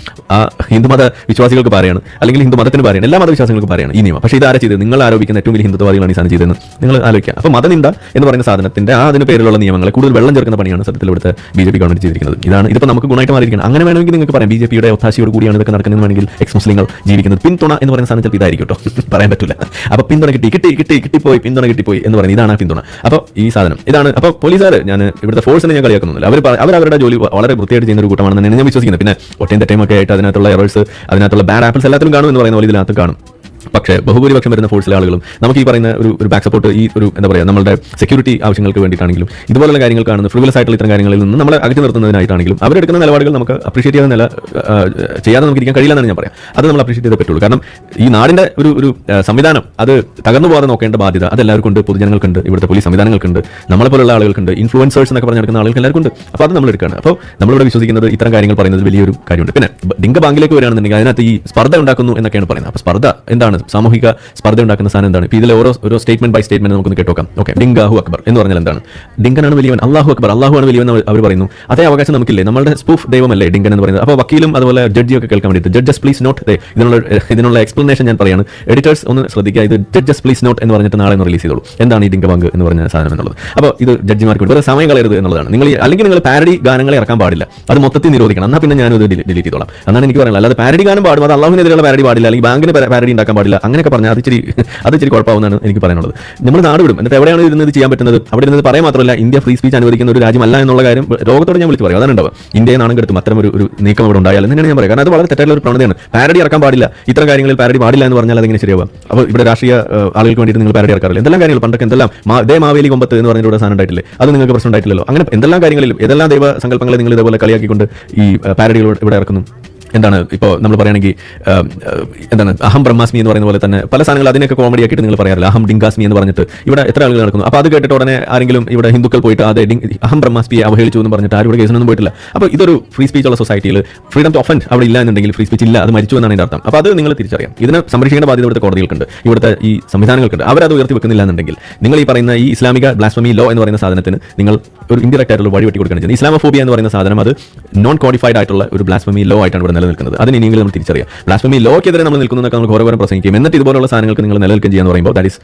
ഹിന്ദുമത വിശ്വാസികൾക്ക് പറയാണ് അല്ലെങ്കിൽ ഹിന്ദു മതത്തിന് പറയാണ് എല്ലാ മതവിശ്വാസങ്ങൾക്ക് പറയാണ് ഈ നിയമം. പക്ഷേ ഇത് ആരാ ചെയ്തത്? നിങ്ങൾ ആരോപിക്കുന്ന ഏറ്റവും വലിയ ഹിന്ദുത്വവാദികളാണ് ഈ സാധനം ചെയ്തതെന്ന്. നിങ്ങൾ ആലോചിക്കുക. അപ്പോൾ മതനിന്ദ എന്ന് പറയുന്ന സാധനത്തിന്റെ ആ അതിന് പേരിലുള്ള നിയമങ്ങളെ കൂടുതൽ വെള്ളം ചേർക്കുന്ന പണിയാണ് സത്യത്തിൽ ഇവിടുത്തെ ബി ജെ പി ഗവൺമെന്റ് ചെയ്തിരിക്കുന്നത്. ഇതാണ് ഇതിപ്പോൾ നമുക്ക് ഗുണമായിട്ട് മാറിയിരിക്കണം അങ്ങനെ വേണമെങ്കിൽ നിങ്ങൾക്ക് പറയാം ബി ജെ പിയുടെ ഒത്താശയോട് കൂടിയാണ് ഇതൊക്കെ നടക്കുന്നത് വേണമെങ്കിൽ എക്സ് മുസ്ലിങ്ങൾ ജീവിക്കുന്നത്. പിന്തുണ എന്ന് പറയുന്ന സാധനത്തിൽ ഇതായിരിക്കും കേട്ടോ. പറയാൻ പറ്റില്ല. അപ്പോൾ പിന്തുണ കിട്ടി കിട്ടി കിട്ടി കിട്ടിപ്പോയി പിന്തുണ കിട്ടിപ്പോയി എന്ന് പറയുന്നത് ഇതാണ് പിന്തുണ. അപ്പോൾ ഈ സാധനം ഇതാണ് അപ്പോൾ പോലീസുകാർ ഞാൻ ഇവിടുത്തെ ഫോഴ്സിനെ ഞാൻ കളിയാക്കുന്നില്ല അവർ അവർ അവരുടെ ജോലി വളരെ വൃത്തിയായിട്ട് ചെയ്യുന്ന ഒരു കൂട്ടമാണെന്ന് ഞാൻ വിശ്വസിക്കുന്നത്. പിന്നെ ഒറ്റയും ടൈമൊക്കെ ആയിട്ട് അതിനകത്തുള്ള എറേഴ്സ് അതിനകത്തുള്ള ബാഡ് ആപ്പിൾസ് എല്ലാത്തിലും കാണും എന്ന് പറയുന്ന പോലെ ഇതിനകത്ത് കാണും. പക്ഷേ ബഹുഭൂരിപക്ഷം വരുന്ന ഫോഴ്സിലെ ആളുകളും നമുക്ക് ഈ പറയുന്ന ഒരു ഒരു ബാക്ക് സപ്പോർട്ട് ഈ ഒരു എന്താ പറയുക നമ്മുടെ സെക്യൂരിറ്റി ആവശ്യങ്ങൾക്ക് വേണ്ടിയിട്ടാണെങ്കിലും ഇതുപോലുള്ള കാര്യങ്ങൾ കാണുന്ന ഫ്രിവലസ് ആയിട്ടുള്ള ഇത്തരം കാര്യങ്ങളിൽ നിന്ന് നമ്മളെ അകറ്റി നിർത്തുന്നതിനായിട്ടാണെങ്കിലും അവരെടുക്കുന്ന നിലപാടുകൾ നമുക്ക് അപ്രീഷിയേറ്റ് ചെയ്യാൻ നില ചെയ്യാതെ നമുക്ക് ഇരിക്കാൻ കഴിയില്ല എന്നാണ് ഞാൻ പറയാം. അത് നമ്മൾ അപ്രീഷിയേറ്റ് ചെയ്തേ പറ്റുള്ളൂ. കാരണം ഈ നാടിന്റെ ഒരു ഒരു സംവിധാനം അത് തകർന്നു പോകാതെ നോക്കേണ്ട ബാധ്യത അത് എല്ലാവർക്കും ഉണ്ട്. പൊതുജനങ്ങൾക്കുണ്ട് ഇവിടുത്തെ പോലീസ് സംവിധാനങ്ങൾക്കുണ്ട് നമ്മളെ പോലുള്ള ആളുകൾക്കുണ്ട് ഇൻഫ്ലുവൻസേഴ്സ് എന്നൊക്കെ പറഞ്ഞു നടക്കുന്ന ആളുകൾക്ക് എല്ലാവർക്കും ഉണ്ട് അപ്പോൾ അത് നമ്മൾ എടുക്കുകയാണ്. അപ്പോൾ നമ്മളിവിടെ വിശ്വസിക്കുന്നത് ഇത്തരം കാര്യങ്ങൾ പറയുന്നത് വലിയൊരു കാര്യമുണ്ട്. പിന്നെ ഡിങ്ക ബാങ്കിലേക്ക് വരികയാണെന്നുണ്ടെങ്കിൽ അതിനകത്ത് ഈ സ്പർദ്ധ ഉണ്ടാക്കുന്നു എന്നൊക്കെയാണ് പറയുന്നത്. അപ്പോൾ സ്പർദ്ധ എന്താണ്? സാമൂഹിക സ്പർദ്ധ ഉണ്ടാക്കുന്ന സാധനം എന്താണ്? ഇതിലെ ഓരോ ഓരോ സ്റ്റേറ്റ്മെന്റ് ബൈ സ്റ്റേറ്റ്മെന്റ് നമുക്കൊന്ന് കേട്ടോക്കാം. ഓക്കെ ഡിങ്കാഹു അക്ബർ എന്ന് പറഞ്ഞാൽ എന്താണ്? ഡിങ്കനാണ് വലിയവൻ അള്ളാഹു അക്ബർ അള്ളാഹു ആണ് വലിയവൻ അവർ പറയുന്നു. അതേ അവകാശം നമുക്കില്ലേ? നമ്മുടെ സ്പൂഫ് ദൈവമല്ലേ ഡിങ്കൻ എന്ന് പറയുന്നത്? അപ്പോൾ വക്കീലും അതുപോലെ ജഡ്ജിയൊക്കെ കേൾക്കാൻ വേണ്ടിയിട്ട് ജഡ്ജസ് പ്ലീസ് നോട്ട് ഇതിനുള്ള ഇതിനുള്ള എക്സ്പ്ലനേഷൻ ഞാൻ പറയാണ്. എഡിറ്റേഴ്സ് ഒന്ന് ശ്രദ്ധിക്കുക ഇത് ജഡ്ജസ് പ്ലീസ് നോട്ട് എന്ന് പറഞ്ഞിട്ട് നാളെ ഒന്ന് റിലീസ് ചെയ്തോളൂ. എന്താണ് ഈ ഡിങ്ക ബാങ്ക് എന്ന് പറഞ്ഞ സാധനം എന്നുള്ളത്? അപ്പോൾ ഇത് ജഡ്ജിമാർക്ക് വേറെ സമയം കളയരുത് എന്നുള്ളതാണ്. നിങ്ങൾ അല്ലെങ്കിൽ നിങ്ങൾ പാരഡി ഗാനങ്ങളെ ഇറക്കാൻ പാടില്ല. അത് മൊത്തത്തിൽ നിരോധിക്കണം. എന്നാൽ പിന്നെ ഞാനത് ഡിലീറ്റ് ചെയ്തോളാം. എന്നാണ് എനിക്ക് പറയുന്നത് അല്ലാതെ പാരഡി ഗാനം പാടും അത് അള്ളാഹുവിനെതിരെയുള്ള പാരഡി പാടില്ല. അല്ലെങ്കിൽ ബാങ്കിന് പാരഡി ഉണ്ടാക്കാൻ പാടില്ല. അങ്ങനെയൊക്കെ പറഞ്ഞാൽ അത് ഇച്ചിരി അത് ഇച്ചിരി കുഴപ്പമാവുന്നതാണ് എനിക്ക് പറയാനുള്ളത്. നമ്മൾ നാട് വിടും എന്നിട്ട് എവിടെയാണ് ഇരുന്ന് ഇത് ചെയ്യാൻ പറ്റുന്നത്? അവിടെ ഇരുന്നത് പറയാൻ മാത്രമല്ല ഇന്ത്യ ഫ്രീ സ്പീച്ച് അനുവദിക്കുന്ന ഒരു രാജ്യമല്ല എന്നുള്ള കാര്യം ലോകത്തോട് ഞാൻ വിളിച്ച് പറയും. അതാണ് ഉണ്ടാവുക. ഇന്ത്യയെ നാണം കെടുത്തും. അത്തരം ഒരു ഒരു നീക്കം ഇവിടെ ഉണ്ടായാൽ എന്നാണ് ഞാൻ പറയുക കാരണം അത് വളരെ തെറ്റായിട്ടുള്ള ഒരു പ്രവണതയാണ്. പാരഡി ഇറക്കാൻ പാടില്ല. ഇത്തരം കാര്യങ്ങളിൽ പാരഡി പാടില്ല എന്ന് പറഞ്ഞാൽ അതെങ്ങനെ ശരിയാവുക? അപ്പോൾ ഇവിടെ രാഷ്ട്രീയ ആളുകൾക്ക് വേണ്ടിയിട്ട് നിങ്ങൾ പാരഡി ഇറക്കാറില്ല. എന്തെല്ലാം കാര്യങ്ങൾ പണ്ടൊക്കെ എന്തെല്ലാം? ദേ മാവേലി കൊമ്പത്ത് എന്ന് പറഞ്ഞിട്ട് സാധനം ഉണ്ടായിട്ടില്ലേ? അത് നിങ്ങൾക്ക് പ്രശ്നം ഉണ്ടായിട്ടില്ലല്ലോ. അങ്ങനെ എന്തെല്ലാം കാര്യങ്ങളിലും ഏതെല്ലാം ദൈവ സങ്കല്പങ്ങളെ നിങ്ങൾ ഇതേപോലെ കളിയാക്കിക്കൊണ്ട് ഈ പാരഡികൾ ഇവിടെ ഇറക്കുന്നു? എന്താണ് ഇപ്പോൾ നമ്മൾ പറയുകയാണെങ്കിൽ എന്താണ് അഹം ബ്രഹ്മാസ്മി എന്ന് പറയുന്ന പോലെ തന്നെ പല സാധനങ്ങൾ അതിനൊക്കെ കോമഡി ആക്കിയിട്ട് നിങ്ങൾ പറയാറില്ല? അഹം ഡിങ്കാസ്മി എന്ന് പറഞ്ഞിട്ട്. ഇവിടെ എത്ര ആളുകൾ നടക്കുന്നു? അപ്പോൾ അത് കേട്ടിട്ട് ഉടനെ ആരെങ്കിലും ഇവിടെ ഹിന്ദുക്കൾ പോയിട്ട് അതെ അഹം ബ്രഹ്മാസ്മിയെ അവഹേളിച്ചു എന്ന് പറഞ്ഞിട്ട് ആരും ഇവിടെ കേസിനൊന്നും പോയിട്ടില്ല. അപ്പോൾ ഇതൊരു ഫ്രീ സ്പീച്ച് ഉള്ള സൊസൈറ്റിയിൽ ഫ്രീഡം ടു ഒഫൻഡ് അവിടെ ഇല്ല എന്നുണ്ടെങ്കിൽ ഫ്രീ സ്പീച്ച് ഇല്ല അത് മരിച്ചു എന്നാണ് എന്റെ അർത്ഥം. അപ്പോൾ അത് നിങ്ങൾ തിരിച്ചറിയാം ഇതിനെ സംരക്ഷിക്കേണ്ട ബാധ്യത ഇവിടുത്തെ കോടതികൾക്കുണ്ട്. ഇവിടുത്തെ ഈ സംവിധാനങ്ങൾക്കുണ്ട്. അവരത് ഉയർത്തി വെക്കുന്നില്ല എന്നുണ്ടെങ്കിൽ നിങ്ങൾ ഈ പറയുന്ന ഈ ഇസ്ലാമിക ബ്ലാസ്ഫമി ലോ എന്ന് പറയുന്ന സാധനത്തിന് നിങ്ങൾ ഒരു ഇൻഡയറക്റ്റ് ആയിട്ടുള്ള വഴി വെട്ടി ചെയ്യുന്നത്. ഇസ്ലാമോഫോബിയ എന്ന് പറയുന്ന സാധനം അത് നോൺ ക്വാളിഫൈഡ് ആയിട്ടുള്ള ഒരു ബ്ലാസ്ഫമി ലോ ആയിട്ടാണ് ഇവിടെ നിലനിൽക്കുന്നത് അതിന് ഇനിയെങ്കിലും നമ്മൾ തിരിച്ചറിയാം. ബ്ലാസ്ഫമി ലോക്കെതിരെ നമ്മൾ നിൽക്കുന്നതൊക്കെ നമ്മൾ ഓരോരോ പ്രസംഗിക്കും. എന്നിട്ട് ഇതുപോലുള്ള സാധനങ്ങൾക്ക് നിങ്ങൾ നിലനിൽക്കുകയും ചെയ്യാന്ന് പറയുമ്പോൾ that is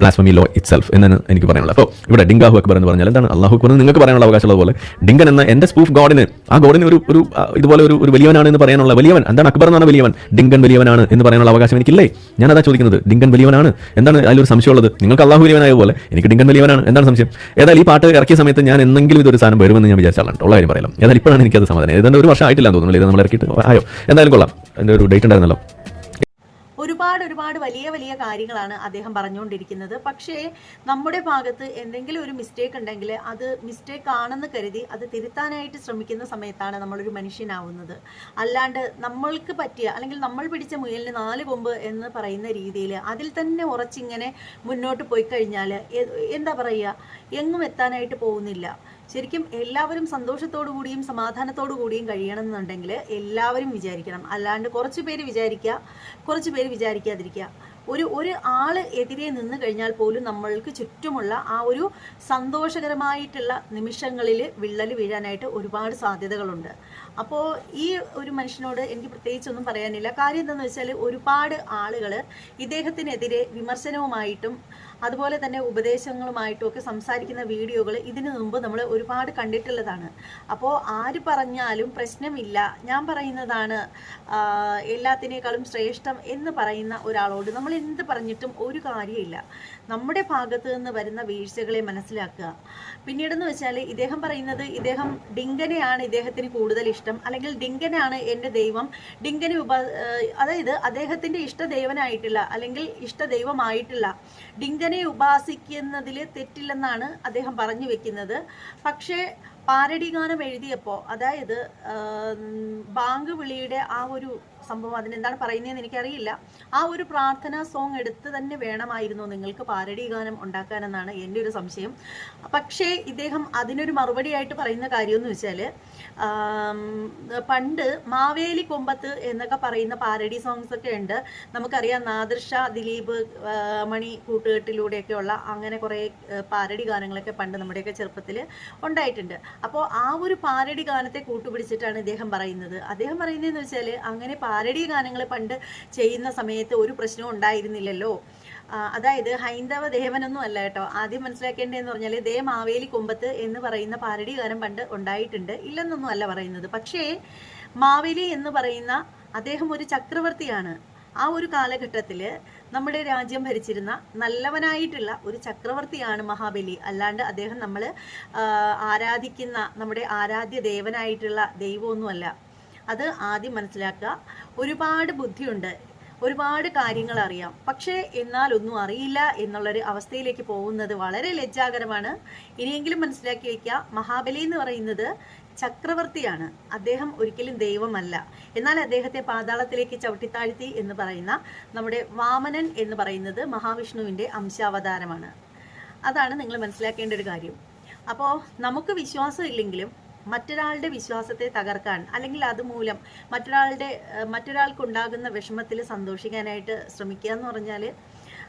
blasphemy law itself എന്നാണ് എനിക്ക് പറയാനുള്ളത്. അപ്പോൾ ഇവിടെ ഡിങ്കാഹു അക്ബർ എന്ന് പറഞ്ഞാൽ എന്താണ്? അള്ളാഹു അക്ബർ എന്ന് നിങ്ങൾക്ക് പറയാനുള്ള അവകാശമുള്ളത് പോലെ ഡിങ്കൻ എന്ന എന്റെ സ്പൂഫ് ഗോഡിന് ആ ഗോഡിന് ഒരു ഒരു ഇതുപോലെ ഒരു ഒരു വലിയവനാണ് എന്ന് പറയാനുള്ള വലിയവൻ. എന്താണ് അക്ബർ എന്നാണ് വലിയവൻ? ഡിങ്കൻ വലിയവനാണ് എന്ന് പറയാനുള്ള അവകാശം എനിക്കില്ലേ? ഞാൻ അതാ ചോദിക്കുന്നത് ഡിങ്കൻ വലിയവനാണ്? എന്താണ് അതിലൊരു സംശയമുള്ളത്? നിങ്ങൾക്ക് അള്ളാഹു വലിയവനായ പോലെ എനിക്ക് ഡിങ്കൻ വലിയവനാണ്. എന്താണ് സംശയം? ഏതായാലും ഈ പാട്ട് ഇറക്കിയ സമയത്ത് ഞാൻ എന്തെങ്കിലും ഇതൊരു സാധനം വരുമെന്ന് ഞാൻ വിചാരിച്ചാലാണ് ഉള്ള കാര്യം പറയാം ഏതായാലും ഇപ്പോഴാണ് എനിക്കത് സമാധാനം. ഏതാണ്ട് ഒരു വർഷം ആയിട്ടില്ല ഇത് നമ്മൾ ഇറക്കിയിട്ട് ആയോ? എന്തായാലും കൊള്ളാം. എന്റെ ഒരു ഡേറ്റ് ഉണ്ടായിരുന്നല്ലോ. ഒരുപാട് ഒരുപാട് വലിയ വലിയ കാര്യങ്ങളാണ് അദ്ദേഹം പറഞ്ഞുകൊണ്ടിരിക്കുന്നത്. പക്ഷേ നമ്മുടെ ഭാഗത്ത് എന്തെങ്കിലും ഒരു മിസ്റ്റേക്ക് ഉണ്ടെങ്കിൽ അത് മിസ്റ്റേക്ക് ആണെന്ന് കരുതി അത് തിരുത്താനായിട്ട് ശ്രമിക്കുന്ന സമയത്താണ് നമ്മളൊരു മനുഷ്യനാവുന്നത്. അല്ലാണ്ട് നമ്മൾക്ക് പറ്റിയ അല്ലെങ്കിൽ നമ്മൾ പിടിച്ച മുയലിന് നാല് കൊമ്പ് എന്ന് പറയുന്ന രീതിയിൽ അതിൽ തന്നെ ഉറച്ചിങ്ങനെ മുന്നോട്ട് പോയി കഴിഞ്ഞാൽ എന്താ പറയുക? എങ്ങും എത്താനായിട്ട് പോകുന്നില്ല. ശരിക്കും എല്ലാവരും സന്തോഷത്തോടു കൂടിയും സമാധാനത്തോടു കൂടിയും കഴിയണം എന്നുണ്ടെങ്കിൽ എല്ലാവരും വിചാരിക്കണം. അല്ലാണ്ട് കുറച്ച് പേര് വിചാരിക്കുക കുറച്ച് പേര് വിചാരിക്കാതിരിക്കുക. ഒരു ഒരു ആൾ എതിരെ നിന്ന് കഴിഞ്ഞാൽ പോലും നമ്മൾക്ക് ചുറ്റുമുള്ള ആ ഒരു സന്തോഷകരമായിട്ടുള്ള നിമിഷങ്ങളിൽ വിള്ളൽ വീഴാനായിട്ട് ഒരുപാട് സാധ്യതകളുണ്ട്. അപ്പോൾ ഈ ഒരു മനുഷ്യനോട് എനിക്ക് പ്രത്യേകിച്ചൊന്നും പറയാനില്ല. കാര്യം എന്താണെന്ന് വെച്ചാൽ ഒരുപാട് ആളുകൾ ഇദ്ദേഹത്തിനെതിരെ വിമർശനവുമായിട്ടും അതുപോലെ തന്നെ ഉപദേശങ്ങളുമായിട്ടും ഒക്കെ സംസാരിക്കുന്ന വീഡിയോകൾ ഇതിനു മുമ്പ് നമ്മൾ ഒരുപാട് കണ്ടിട്ടുള്ളതാണ്. അപ്പോൾ ആര് പറഞ്ഞാലും പ്രശ്നമില്ല. ഞാൻ പറയുന്നതാണ് എല്ലാത്തിനേക്കാളും ശ്രേഷ്ഠം എന്ന് പറയുന്ന ഒരാളോട് നമ്മൾ എന്ത് പറഞ്ഞിട്ടും ഒരു കാര്യമില്ല. നമ്മുടെ ഭാഗത്ത് നിന്ന് വരുന്ന വീഴ്ചകളെ മനസ്സിലാക്കുക. പിന്നീടെന്ന് വെച്ചാൽ ഇദ്ദേഹം പറയുന്നത് ഇദ്ദേഹം ഡിങ്കനെയാണ് ഇദ്ദേഹത്തിന് കൂടുതൽ ഇഷ്ടം. അല്ലെങ്കിൽ ഡിങ്കനാണ് എന്റെ ദൈവം. ഡിങ്കനെ ഉപ അതായത് അദ്ദേഹത്തിന്റെ ഇഷ്ടദൈവനായിട്ടില്ല അല്ലെങ്കിൽ ഇഷ്ടദൈവമായിട്ടില്ല ഡിങ്കനെ ഉപാസിക്കുന്നതിൽ തെറ്റില്ലെന്നാണ് അദ്ദേഹം പറഞ്ഞു വെക്കുന്നത്. പക്ഷേ പാരടി ഗാനം എഴുതിയപ്പോൾ അതായത് ബാങ്ക് വിളിയുടെ ആ ഒരു സംഭവം അതിനെന്താണ് പറയുന്നതെന്ന് എനിക്കറിയില്ല. ആ ഒരു പ്രാർത്ഥനാ സോങ് എടുത്ത് തന്നെ വേണമായിരുന്നു നിങ്ങൾക്ക് പാരഡി ഗാനം ഉണ്ടാക്കാനെന്നാണ് എന്റെ ഒരു സംശയം. പക്ഷേ ഇദ്ദേഹം അതിനൊരു മറുപടി ആയിട്ട് പറയുന്ന കാര്യമെന്ന് വെച്ചാൽ പണ്ട് മാവേലി കൊമ്പത്ത് എന്നൊക്കെ പറയുന്ന പാരടി സോങ്സ് ഒക്കെ ഉണ്ട്. നമുക്കറിയാം നാദിർഷ ദിലീപ് മണി കൂട്ടുകെട്ടിലൂടെയൊക്കെയുള്ള അങ്ങനെ കുറേ പാരടി ഗാനങ്ങളൊക്കെ പണ്ട് നമ്മുടെയൊക്കെ ചെറുപ്പത്തിൽ ഉണ്ടായിട്ടുണ്ട്. അപ്പോൾ ആ ഒരു പാരടി ഗാനത്തെ കൂട്ടുപിടിച്ചിട്ടാണ് ഇദ്ദേഹം പറയുന്നത്. അദ്ദേഹം പറയുന്നതെന്ന് വെച്ചാൽ അങ്ങനെ പാരഡി ഗാനങ്ങൾ പണ്ട് ചെയ്യുന്ന സമയത്ത് ഒരു പ്രശ്നവും ഉണ്ടായിരുന്നില്ലല്ലോ. അതായത് ഹൈന്ദവ ദേവനൊന്നും അല്ല കേട്ടോ. ആദ്യം മനസ്സിലാക്കേണ്ടതെന്ന് പറഞ്ഞാൽ ദേ മാവേലി കൊമ്പത്ത് എന്ന് പറയുന്ന പാരടി ഗാനം പണ്ട് ഉണ്ടായിട്ടുണ്ട്. ഇല്ലെന്നൊന്നും അല്ല പറയുന്നത്. പക്ഷേ മാവേലി എന്ന് പറയുന്ന അദ്ദേഹം ഒരു ചക്രവർത്തിയാണ്. ആ ഒരു കാലഘട്ടത്തിൽ നമ്മുടെ രാജ്യം ഭരിച്ചിരുന്ന നല്ലവനായിട്ടുള്ള ഒരു ചക്രവർത്തിയാണ് മഹാബലി. അല്ലാണ്ട് അദ്ദേഹം നമ്മൾ ആരാധിക്കുന്ന നമ്മുടെ ആരാധ്യ ദേവനായിട്ടുള്ള ദൈവമൊന്നുമല്ല. അത് ആദ്യം മനസ്സിലാക്കുക. ഒരുപാട് ബുദ്ധിയുണ്ട്. ഒരുപാട് കാര്യങ്ങൾ അറിയാം പക്ഷേ എന്നാൽ ഒന്നും അറിയില്ല എന്നുള്ളൊരു അവസ്ഥയിലേക്ക് പോകുന്നത് വളരെ ലജ്ജാകരമാണ്. ഇനിയെങ്കിലും മനസ്സിലാക്കി വയ്ക്കുക മഹാബലി എന്ന് പറയുന്നത് ചക്രവർത്തിയാണ്. അദ്ദേഹം ഒരിക്കലും ദൈവമല്ല. എന്നാൽ അദ്ദേഹത്തെ പാതാളത്തിലേക്ക് ചവിട്ടിത്താഴ്ത്തി എന്ന് പറയുന്ന നമ്മുടെ വാമനൻ എന്ന് പറയുന്നത് മഹാവിഷ്ണുവിന്റെ അംശാവതാരമാണ്. അതാണ് നിങ്ങൾ മനസ്സിലാക്കേണ്ട ഒരു കാര്യം. അപ്പോൾ നമുക്ക് വിശ്വാസം ഇല്ലെങ്കിലും മറ്റൊരാളുടെ വിശ്വാസത്തെ തകർക്കാൻ അല്ലെങ്കിൽ അതുമൂലം മറ്റൊരാളുടെ മറ്റൊരാൾക്കുണ്ടാകുന്ന വിഷമത്തിൽ സന്തോഷിക്കാനായിട്ട് ശ്രമിക്കുക എന്ന് പറഞ്ഞാൽ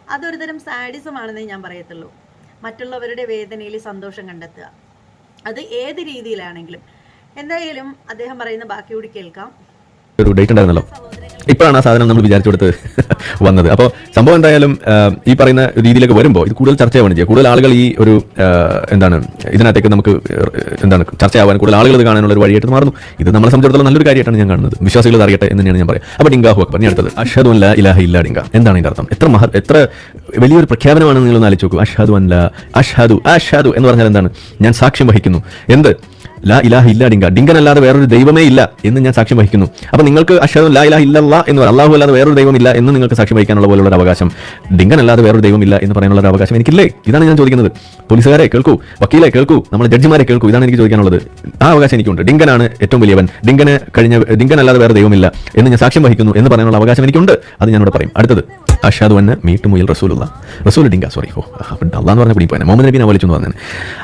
അതൊരു തരം സാഡിസമാണെന്നേ ഞാൻ പറയത്തുള്ളൂ. മറ്റുള്ളവരുടെ വേദനയിൽ സന്തോഷം കണ്ടെത്തുക. അത് ഏത് രീതിയിലാണെങ്കിലും. എന്തായാലും അദ്ദേഹം പറയുന്ന ബാക്കി കൂടി കേൾക്കാം. ഒരു ഡേറ്റ് ഉണ്ടായിരുന്നല്ലോ. ഇപ്പോഴാണ് ആ സാധനം നമ്മൾ വിചാരിച്ചു കൊടുത്ത് വന്നത്. അപ്പോൾ സംഭവം എന്തായാലും ഈ പറയുന്ന രീതിയിലേക്ക് വരുമ്പോൾ ഇത് കൂടുതൽ ചർച്ചയാവാണ് ചെയ്യുക കൂടുതൽ ആളുകൾ ഈ ഒരു എന്താണ് ഇതിനകത്തേക്ക് നമുക്ക് എന്താണ് ചർച്ചയാവാൻ കൂടുതൽ ആളുകൾ ഇത് കാണാനുള്ള ഒരു വഴിയായിട്ട് മാറുന്നു. ഇത് നമ്മളെ സംബന്ധിച്ചിടത്തോളം നല്ലൊരു കാര്യമായിട്ടാണ് ഞാൻ കാണുന്നത്. വിശ്വാസികൾ അറിയട്ടെ എന്ന് തന്നെയാണ് ഞാൻ പറയാം. അപ്പോൾ ഡിങ്കാഹു അക്ബർ ഞാൻ അടുത്തത്. അഷദ് അല്ല ഇലാഹ ഇല്ല ഡിങ്ക. എന്താണ് ഇതിന്റെ അർത്ഥം? എത്ര മഹ എത്ര വലിയൊരു പ്രഖ്യാപനമാണ് നിങ്ങൾ ആലോചിച്ച് നോക്കൂ. അഷാദു അല്ല അഷാദു അഷാദു എന്ന് പറഞ്ഞാൽ എന്താണ്? ഞാൻ സാക്ഷ്യം വഹിക്കുന്നു. എന്ത്? ലാ ഇലാഹ ഇല്ല ഡിങ്ക. ഡിങ്കൻ അല്ലാതെ വേറൊരു ദൈവമേ ഇല്ല എന്ന് ഞാൻ സാക്ഷ്യം വഹിക്കുന്നു. അപ്പൊ നിങ്ങൾക്ക് അക്ഷരം ലാ ഇലാഹ ഇല്ലല്ല എന്ന് അള്ളാഹു അല്ലാതെ വേറൊരു ദൈവമില്ല എന്ന് നിങ്ങൾക്ക് സാക്ഷ്യം വഹിക്കാനുള്ള പോലുള്ള ഒരു അവകാശം. ഡിങ്കനല്ലാതെ വേറൊരു ദൈവമില്ല എന്ന് പറയാനുള്ള ഒരു അവകാശം എനിക്കില്ലേ? ഇതാണ് ഞാൻ ചോദിക്കുന്നത്. പോലീസുകാരെ കേൾക്കൂ വക്കീലെ കേൾക്കൂ നമ്മുടെ ജഡ്ജിമാരെ കേൾക്കൂ. ഇതാണ് എനിക്ക് ചോദിക്കാനുള്ളത്. ആ അവകാശം എനിക്കുണ്ട്. ഡിങ്കനാണ് ഏറ്റവും വലിയവൻ. ഡിങ്കന് കഴിഞ്ഞ ഡിങ്കൻ അല്ലാതെ വേറെ ദൈവമില്ല എന്ന് ഞാൻ സാക്ഷ്യം വഹിക്കുന്നു എന്ന് പറയാനുള്ള അവകാശം എനിക്കുണ്ട്. അത് ഞാനിവിടെ പറയും. അടുത്തത്. അഷാദ് വന്ന് മീട്ട് മുയൽ റസൂലുള്ള. റസൂൽ ഡിങ്ക സോറി ഓ അള്ളാന്ന് പറഞ്ഞ പിടിപ്പോ മുഹമ്മദ് നബീനെ വിളിച്ചു പറഞ്ഞു